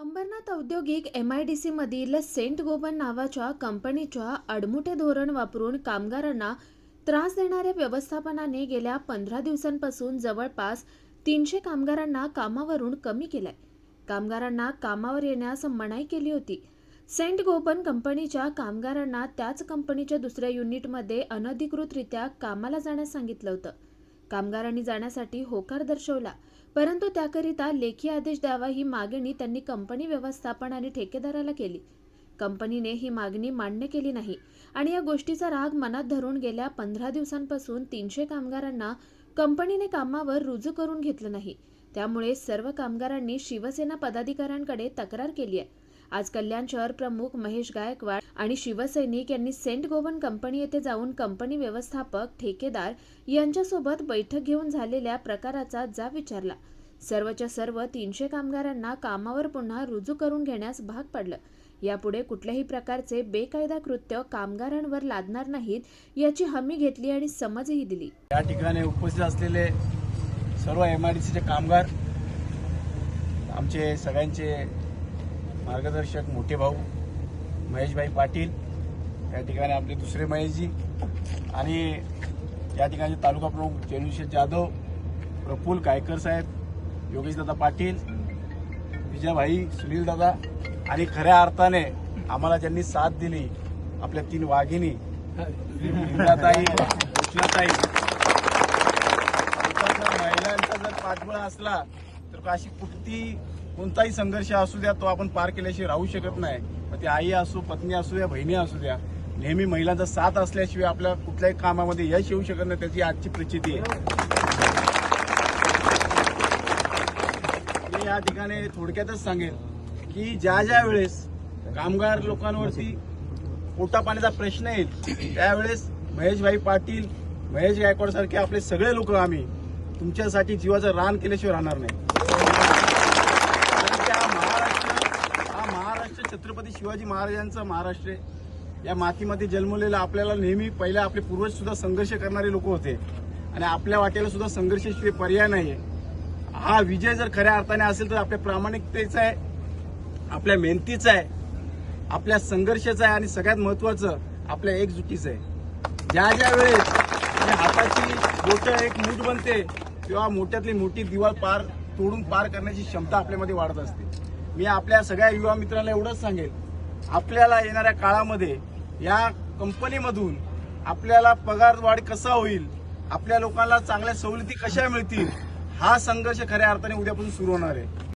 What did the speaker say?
अंबरनाथ औद्योगिक M I डी सीमधील सेंट गोवन नावाच्या कंपनीच्या अडमुठे धोरण वापरून कामगारांना त्रास देणाऱ्या व्यवस्थापनाने गेल्या पंधरा दिवसांपासून जवळपास तीनशे कामगारांना कामावरून कमी केलंय. कामगारांना कामावर येण्यास मनाई केली होती. सेंट गोपन कंपनीच्या कामगारांना त्याच कंपनीच्या दुसऱ्या युनिटमध्ये अनधिकृतरित्या कामाला जाण्यास सांगितलं होतं. कामगारांनी जाण्यासाठी होकार दर्शवला. परंतु त्याकरिता लेखी आदेश द्यावा ही मागणी त्यांनी कंपनी व्यवस्थापन आणि ठेकेदाराला केली. कंपनीने ही मागणी मान्य केली नाही आणि या गोष्टीचा राग मनात धरून गेल्या पंधरा दिवसांपासून तीनशे कामगारांना कंपनीने कामावर रुजू करून घेतलं नाही. त्यामुळे सर्व कामगारांनी शिवसेना पदाधिकाऱ्यांकडे तक्रार केली आहे. आज कल्याण शहर प्रमुख महेश गायकवाड आणि शिवसैनिक यांनी सेंट गोवन कंपनी येथे जाऊन कंपनी व्यवस्थापक ठेकेदार यांच्यासोबत बैठक घेऊन झालेल्या प्रकाराचा जा विचारला. सर्वच्या सर्व तीनशे कामगारांना कामावर पुन्हा रुजू करून घेण्यास भाग पडलं. यापुढे कुठल्याही प्रकारचे बेकायदा कृत्य कामगारांवर लादणार नाहीत याची हमी घेतली आणि समजही दिली. या ठिकाणी उपस्थित असलेले सर्व एम आय डी सीचे कामगार आमचे सगळ्यांचे मार्गदर्शक मोठे भाऊ महेशभाई पाटील या ठिकाणी आपले दुसरे महेशजी आणि या ठिकाणी तालुका प्रमुख चेनुशेठ जाधव प्रफुल कायकर साहेब योगेशदादा पाटील विजयभाई सुनील दादा आणि खऱ्या अर्थाने आम्हाला ज्यांनी साथ दिली आपल्या तीन वाघिणी ताई कृष्णाताई महिलांचा जर पाठबळ असला तर अशी कुठती कोणताही संघर्ष असू द्या तो आपण पार केल्याशिवाय राहू शकत नाही. मग ती आई असू पत्नी असू द्या बहिणी असू द्या नेहमी महिलांचा साथ असल्याशिवाय आपल्या कुठल्याही कामामध्ये यश येऊ शकत नाही त्याची आजची प्रचिती आहे. मी या ठिकाणी थोडक्यातच सांगेन की ज्या ज्या वेळेस कामगार लोकांवरती पोटा पाण्याचा प्रश्न येईल त्यावेळेस महेशभाई पाटील महेश गायकवाड सारखे आपले सगळे लोक आम्ही तुमच्यासाठी जीवाचं रान केल्याशिवाय राहणार नाही कारण की हा महाराष्ट्र हा महाराष्ट्र छत्रपती शिवाजी महाराजांचा महाराष्ट्र या मातीमध्ये जन्मलेला आपल्याला नेहमी पहिले आपले पूर्वज सुद्धा संघर्ष करणारे लोक होते. आणि आपल्या वाटेला सुद्धा संघर्षाशिवाय पर्याय नाही हा विजय जर खऱ्या अर्थाने असेल तर आपल्या प्रामाणिकतेचा आहे आपल्या मेहनतीचा आहे आपल्या संघर्षाचा आहे आणि सगळ्यात महत्वाचं आपल्या एकजुटीचं आहे. ज्या ज्या वेळेस हाताची बोट एक मूठ बनते तेव्हा मोठ्यातली मोठी दिवाळ पार तोडून पार करण्याची क्षमता आपल्यामध्ये वाढत असते. मी आपल्या सगळ्या युवा मित्रांना एवढंच सांगेल. आपल्याला येणाऱ्या काळामध्ये या कंपनीमधून आपल्याला पगार वाढ कसा होईल आपल्या लोकांना चांगल्या सवलती कशा मिळतील हा संघर्ष खऱ्या अर्थाने उद्यापासून सुरू होणार आहे.